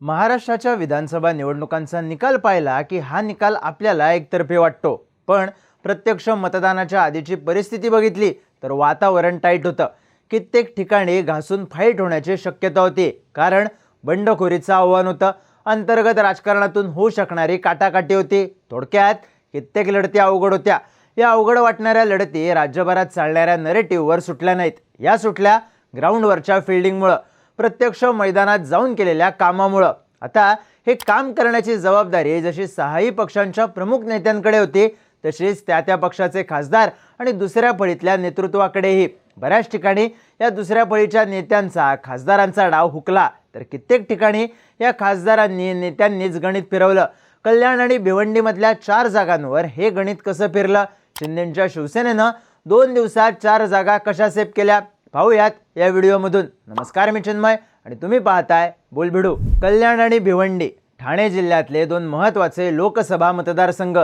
महाराष्ट्राच्या विधानसभा निवडणुकांचा निकाल पाहिला की हा निकाल आपल्याला एकतर्फी वाटतो. पण प्रत्यक्ष मतदानाच्या आधीची परिस्थिती बघितली तर वातावरण टाईट होतं. कित्येक ठिकाणी घासून फाईट होण्याची शक्यता होती. कारण बंडखोरीचं आव्हान होतं. अंतर्गत राजकारणातून होऊ शकणारी काटाकाटी होती. थोडक्यात कित्येक लढती अवघड होत्या. या अवघड वाटणाऱ्या लढती राज्यभरात चालणाऱ्या नरेटिव्हवर सुटल्या नाहीत. या सुटल्या ग्राउंडवरच्या फिल्डिंगमुळं प्रत्यक्ष मैदानात जाऊन केलेल्या कामामुळं. आता हे काम करण्याची जबाबदारी जशी सहाही पक्षांच्या प्रमुख नेत्यांकडे होती तशीच त्या त्या पक्षाचे खासदार आणि दुसऱ्या फळीतल्या नेतृत्वाकडेही. बऱ्याच ठिकाणी या दुसऱ्या फळीच्या नेत्यांचा खासदारांचा डाव हुकला. तर कित्येक ठिकाणी या खासदारांनी नेत्यांनीच गणित फिरवलं. कल्याण आणि भिवंडीमधल्या चार जागांवर हे गणित कसं फिरलं? शिंदेच्या शिवसेनेनं दोन दिवसात चार जागा कशा सेफ केल्या? पाहूयात. या व्हिडिओमधून. नमस्कार मी चिन्मय आणि तुम्ही पाहताय बुलभिडू कल्याण आणि भिवंडी. ठाणे जिल्ह्यातले दोन महत्त्वाचे लोकसभा मतदारसंघ.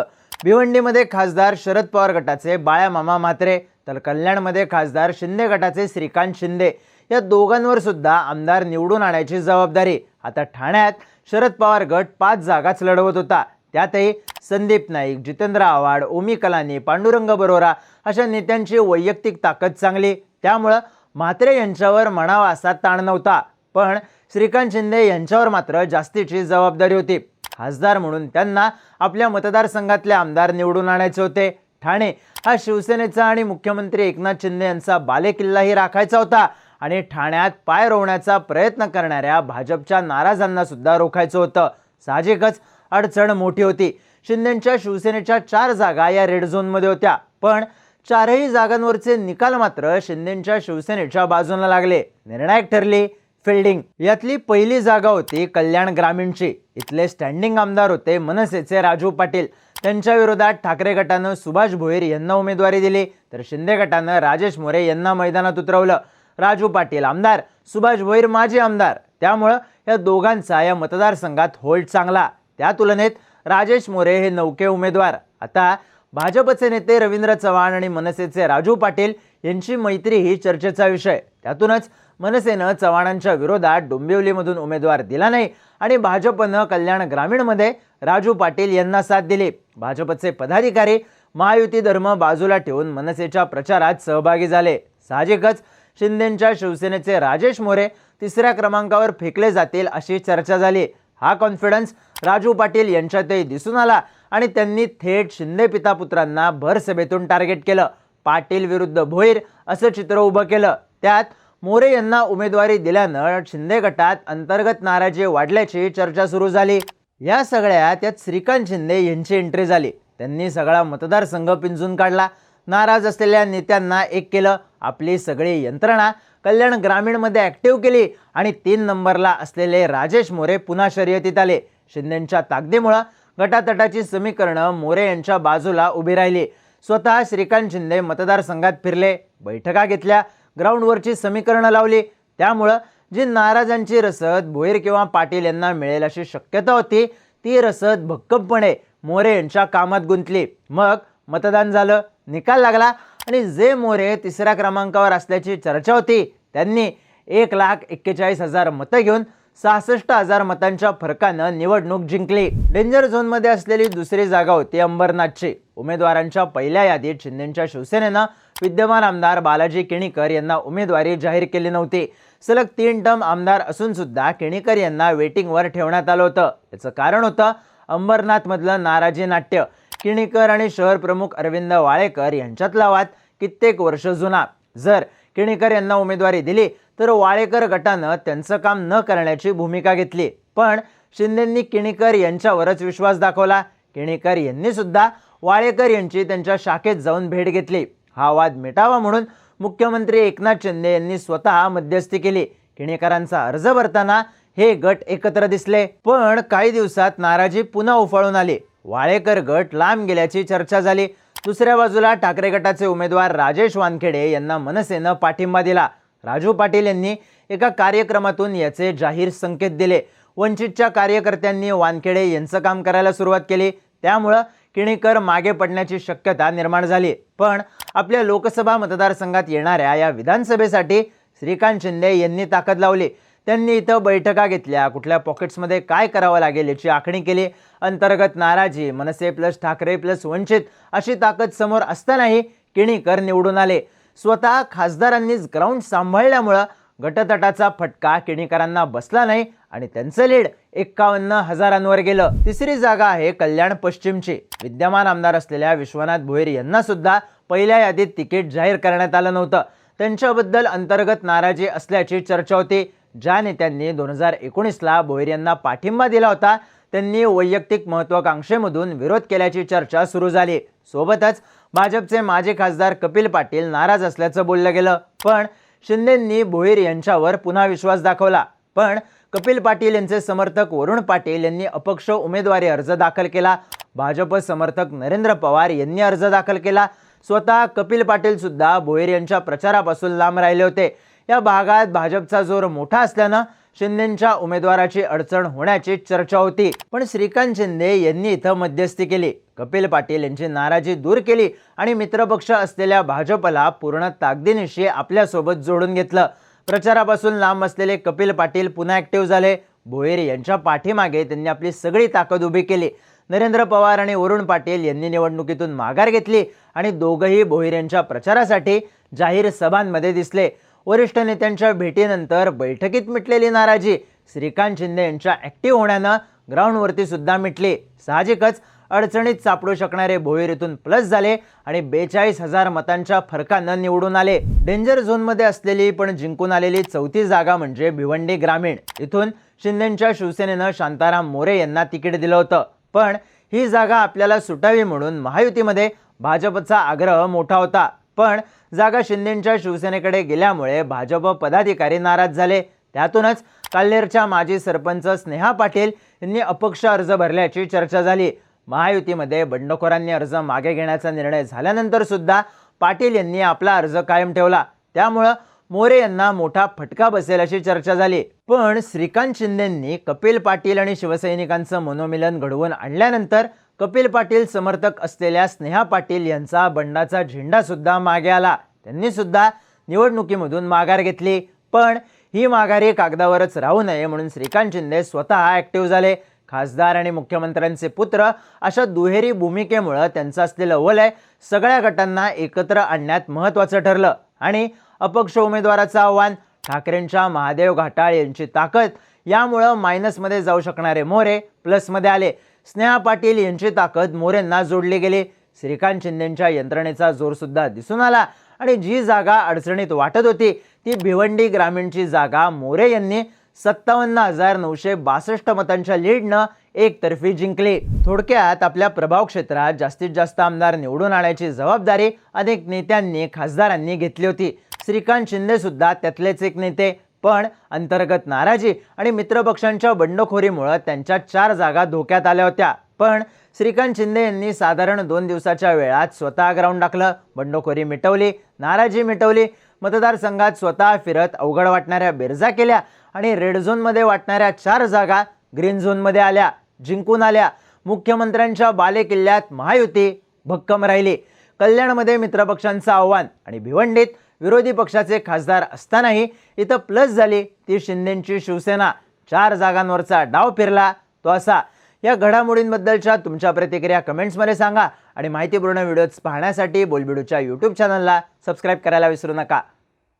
भिवंडीमध्ये खासदार शरद पवार गटाचे बाळामामा म्हात्रे तर कल्याणमध्ये खासदार शिंदे गटाचे श्रीकांत शिंदे. या दोघांवर सुद्धा आमदार निवडून आणायची जबाबदारी. आता ठाण्यात शरद पवार गट पाच जागाच लढवत होता. त्यातही संदीप नाईक जितेंद्र आव्हाड ओमी कलानी पांडुरंग बरोरा अशा नेत्यांची वैयक्तिक ताकद चांगली. त्यामुळं म्हात्रे यांच्यावर म्हणावा असा ताण नव्हता पण श्रीकांत शिंदे यांच्यावर मात्र जास्तीची जबाबदारी होती. खासदार म्हणून त्यांना आपल्या मतदारसंघातले आमदार निवडून आणायचे होते. ठाणे हा शिवसेनेचा आणि मुख्यमंत्री एकनाथ शिंदे यांचा बालेकिल्लाही राखायचा होता आणि ठाण्यात पाय रोवण्याचा प्रयत्न करणाऱ्या भाजपच्या नाराजांना सुद्धा रोखायचं होतं. साहजिकच अडचण मोठी होती. शिंदेच्या शिवसेनेच्या चार जागा या रेड झोनमध्ये होत्या पण चारही जागांवरचे निकाल मात्र शिंदेच्या शिवसेनेच्या बाजूला लागले. निर्णायक ठरली फिल्डिंग यातली पहिली जागा होती कल्याण ग्रामीणची. इथले स्टँडिंग आमदार होते मनसेचे राजू पाटील. त्यांच्या विरोधात ठाकरे गटानं सुभाष भोईर यांना उमेदवारी दिली. तर शिंदे गटानं राजेश मोरे यांना मैदानात उतरवलं. राजू पाटील आमदार सुभाष भोईर माजी आमदार. त्यामुळं या दोघांचा या मतदारसंघात होल्ड चांगला. त्या तुलनेत राजेश मोरे हे नौके उमेदवार. आता भाजपचे नेते रवींद्र चव्हाण आणि मनसेचे राजू पाटील यांची मैत्री ही चर्चेचा विषय. त्यातूनच मनसेनं चव्हाणांच्या विरोधात डोंबिवलीमधून उमेदवार दिला नाही आणि भाजपनं कल्याण ग्रामीणमध्ये राजू पाटील यांना साथ दिली. भाजपचे पदाधिकारी महायुती धर्म बाजूला ठेवून मनसेच्या प्रचारात सहभागी झाले. साहजिकच शिंदेच्या शिवसेनेचे राजेश मोरे तिसऱ्या क्रमांकावर फेकले जातील अशी चर्चा झाली. हा कॉन्फिडन्स राजू पाटील यांच्यातही दिसून आला आणि त्यांनी थेट शिंदे पितापुत्रांना भरसभेतून टार्गेट केलं. पाटील विरुद्ध भोईर असं चित्र उभं केलं. त्यात मोरे यांना उमेदवारी दिल्यानं शिंदे गटात अंतर्गत नाराजी वाढल्याची चर्चा सुरू झाली. या सगळ्या त्यात श्रीकांत शिंदे यांची एंट्री झाली. त्यांनी सगळा मतदारसंघ पिंजून काढला. नाराज असलेल्या नेत्यांना एक केलं. आपली सगळी यंत्रणा कल्याण ग्रामीणमध्ये ॲक्टिव्ह केली आणि तीन नंबरला असलेले राजेश मोरे पुन्हा शर्यतीत आले. शिंदेच्या ताकदीमुळं गटातटाची समीकरणं मोरे यांच्या बाजूला उभी राहिली. स्वतः श्रीकांत शिंदे मतदारसंघात फिरले बैठका घेतल्या ग्राउंडवरची समीकरणं लावली. त्यामुळं जी नाराजांची रसद भोईर किंवा पाटील यांना मिळेल अशी शक्यता होती ती रसद भक्कमपणे मोरे यांच्या कामात गुंतली. मग मतदान झालं निकाल लागला आणि जे मोरे तिसऱ्या क्रमांकावर असल्याची चर्चा होती त्यांनी एक लाख एक्केचाळीस हजार मतं घेऊन सहासष्ट हजार मतांच्या फरकानं निवडणूक जिंकली. डेंजर झोनमध्ये असलेली दुसरी जागा होती अंबरनाथची. उमेदवारांच्या पहिल्या यादीत शिंदेच्या शिवसेनेनं विद्यमान आमदार बालाजी केणीकर यांना उमेदवारी जाहीर केली नव्हती. सलग तीन टर्म आमदार असून सुद्धा केणीकर यांना वेटिंगवर ठेवण्यात आलं होतं. याचं कारण होतं अंबरनाथमधलं नाराजी नाट्य. किणीकर आणि शहर प्रमुख अरविंद वाळेकर यांच्यातला वाद कित्येक वर्ष जुना. जर किणीकर यांना उमेदवारी दिली तर वाळेकर गटानं त्यांचं काम न करण्याची भूमिका घेतली. पण शिंदेंनी किणीकर यांच्यावरच विश्वास दाखवला. किणीकर यांनी सुद्धा वाळेकर यांची त्यांच्या शाखेत जाऊन भेट घेतली. हा वाद मिटावा म्हणून मुख्यमंत्री एकनाथ शिंदे यांनी स्वतः मध्यस्थी केली. किणीकरांचा अर्ज भरताना हे गट एकत्र दिसले पण काही दिवसात नाराजी पुन्हा उफाळून आली. वाळेकर गट लांब गेल्याची चर्चा झाली. दुसऱ्या बाजूला ठाकरे गटाचे उमेदवार राजेश वानखेडे यांना मनसेनं पाठिंबा दिला. राजू पाटील यांनी एका कार्यक्रमातून याचे जाहीर संकेत दिले. वंचितच्या कार्यकर्त्यांनी वानखेडे यांचं काम करायला सुरुवात केली. त्यामुळं किणीकर मागे पडण्याची शक्यता निर्माण झाली. पण आपल्या लोकसभा मतदारसंघात येणाऱ्या या विधानसभेसाठी श्रीकांत शिंदे यांनी ताकद लावली. त्यांनी इथं बैठका घेतल्या. कुठल्या पॉकेट्समध्ये काय करावं लागेल याची आखणी केली. अंतर्गत नाराजी मनसे प्लस ठाकरे प्लस वंचित अशी ताकद समोर असतानाही किणीकर निवडून आले. स्वतः खासदारांनीच ग्राउंड सांभाळल्यामुळं गटतटाचा फटका किणीकरांना बसला नाही आणि त्यांचं लीड एक्कावन्न हजारांवर गेलं. तिसरी जागा आहे कल्याण पश्चिमची. विद्यमान आमदार असलेल्या विश्वनाथ भोईर यांना सुद्धा पहिल्या यादीत तिकीट जाहीर करण्यात आलं नव्हतं. त्यांच्याबद्दल अंतर्गत नाराजी असल्याची चर्चा होती. ज्या नेत्यांनी दोन हजार एकोणीसला भोईर यांना पाठिंबा दिला होता त्यांनी वैयक्तिक महत्वाकांक्षेमधून विरोध केल्याची चर्चा सुरू झाली. सोबतच भाजपचे माजी खासदार कपिल पाटील नाराज असल्याचं बोललं गेलं. पण शिंदेंनी भोईर यांच्यावर पुन्हा विश्वास दाखवला. पण कपिल पाटील यांचे समर्थक वरुण पाटील यांनी अपक्ष उमेदवारी अर्ज दाखल केला. भाजप समर्थक नरेंद्र पवार यांनी अर्ज दाखल केला. स्वतः कपिल पाटील सुद्धा भोईर यांच्या प्रचारापासून लांब राहिले होते. या भागात भाजपचा जोर मोठा असल्यानं शिंदेच्या उमेदवाराची अडचण होण्याची चर्चा होती. पण श्रीकांत शिंदे यांनी इथं मध्यस्थी केली. कपिल पाटील यांची नाराजी दूर केली आणि मित्रपक्ष असलेल्या भाजपला पूर्ण ताकदीनिशी आपल्यासोबत जोडून घेतलं. प्रचारापासून लांब असलेले कपिल पाटील पुन्हा ऍक्टिव्ह झाले. भोईर यांच्या पाठीमागे त्यांनी आपली सगळी ताकद उभी केली. नरेंद्र पवार आणि वरुण पाटील यांनी निवडणुकीतून माघार घेतली आणि दोघंही भोईर यांच्या प्रचारासाठी जाहीर सभांमध्ये दिसले. वरिष्ठ नेत्यांच्या भेटीनंतर बैठकीत मिटलेली नाराजी श्रीकांत शिंदे यांच्या ॲक्टिव्ह होण्यानं ग्राउंडवरती सुद्धा मिटली. साहजिकच अडचणीत सापडू शकणारे भोईरीतून प्लस झाले आणि बेचाळीस हजार मतांच्या फरकानं निवडून आले. डेंजर झोनमध्ये असलेली पण जिंकून आलेली चौथी जागा म्हणजे भिवंडी ग्रामीण. इथून शिंदेच्या शिवसेनेनं शांताराम मोरे यांना तिकीट दिलं होतं. पण ही जागा आपल्याला सुटावी म्हणून महायुतीमध्ये भाजपचा आग्रह मोठा होता. पण जागा शिंदेंच्या शिवसेनेकडे गेल्यामुळे भाजप पदाधिकारी नाराज झाले. त्यातूनच काल्हेरच्या माजी सरपंच स्नेहा पाटील यांनी अपक्ष अर्ज भरल्याची चर्चा झाली. महायुतीमध्ये बंडखोरांनी अर्ज मागे घेण्याचा निर्णय झाल्यानंतर सुद्धा पाटील यांनी आपला अर्ज कायम ठेवला. त्यामुळं मोरे यांना मोठा फटका बसेल अशी चर्चा झाली. पण श्रीकांत शिंदेंनी कपिल पाटील आणि शिवसैनिकांचं मनोमिलन घडवून आणल्यानंतर कपिल पाटील समर्थक असलेल्या स्नेहा पाटील यांचा बंडाचा झेंडासुद्धा मागे आला. त्यांनीसुद्धा निवडणुकीमधून माघार घेतली. पण ही माघारी कागदावरच राहू नये म्हणून श्रीकांत शिंदे स्वतः ॲक्टिव्ह झाले. खासदार आणि मुख्यमंत्र्यांचे पुत्र अशा दुहेरी भूमिकेमुळं त्यांचं असलेलं वलय सगळ्या गटांना एकत्र आणण्यात महत्त्वाचं ठरलं. आणि अपक्ष उमेदवाराचं आव्हान ठाकरेंच्या महादेव घाटाळ यांची ताकद यामुळं मायनसमध्ये जाऊ शकणारे मोरे प्लसमध्ये आले. स्नेहा पाटील यांची ताकद मोरेंना जोडली गेली. श्रीकांत शिंदेच्या यंत्रणेचा जोरसुद्धा दिसून आला आणि जी जागा अडचणीत वाटत होती ती भिवंडी ग्रामीणची जागा मोरे यांनी सत्तावन्न हजार नऊशे बासष्ट मतांच्या लीडनं एकतर्फी जिंकली. थोडक्यात आपल्या प्रभाव क्षेत्रात जास्तीत जास्त आमदार निवडून आणण्याची जबाबदारी अनेक नेत्यांनी खासदारांनी घेतली होती. श्रीकांत शिंदे सुद्धा त्यातलेच एक नेते. पण अंतर्गत नाराजी आणि मित्रपक्षांच्या बंडखोरीमुळे त्यांच्या चार जागा धोक्यात आल्या होत्या. पण श्रीकांत शिंदे यांनी साधारण दोन दिवसाच्या वेळात स्वतः ग्राउंड टाकलं बंडखोरी मिटवली नाराजी मिटवली. मतदारसंघात स्वतः फिरत अवघड वाटणाऱ्या बेरजा केल्या आणि रेड झोनमध्ये वाटणाऱ्या चार जागा ग्रीन झोनमध्ये आल्या जिंकून आल्या. मुख्यमंत्र्यांच्या बालेकिल्ल्यात महायुती भक्कम राहिली. कल्याणमध्ये मित्रपक्षांचं आव्हान आणि भिवंडीत विरोधी पक्षाचे खासदार असतानाही इथं प्लस झाली. ती शिंदेची शिवसेना. चार जागांवरचा डाव फिरला तो असा. या घडामोडींबद्दलच्या तुमच्या प्रतिक्रिया कमेंट्समध्ये सांगा आणि माहितीपूर्ण व्हिडिओज पाहण्यासाठी बोलबिडूच्या यूट्यूब चॅनलला सबस्क्राईब करायला विसरू नका.